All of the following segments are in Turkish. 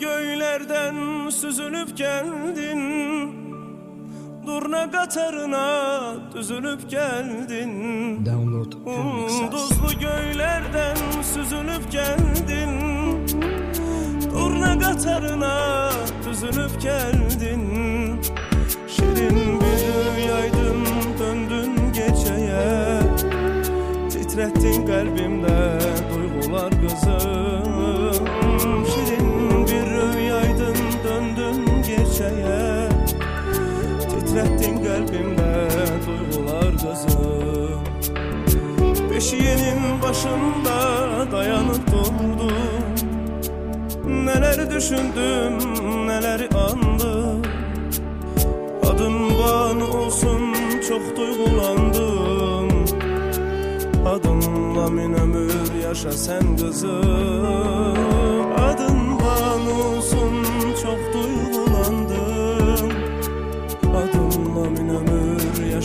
göylerden süzülüp geldin. Durna katarına düzülüp geldin. Download. Duzlu göylerden süzülüp geldin. Durna katarına düzülüp geldin. Şirin bir rüyaydın döndün geceye. Titrettin kalbimde Titrettin kalbimde duygular kızım Beşiğinin başında dayanıp durdum Neler düşündüm, neler andım Adım Banu olsun çok duygulandım. Adınla min ömür yaşa sen kızım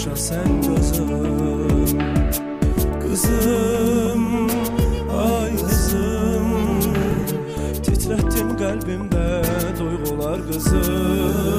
yaşa sen kızım Kızım ay kızım. Titrettin kalbimde duygular kızım.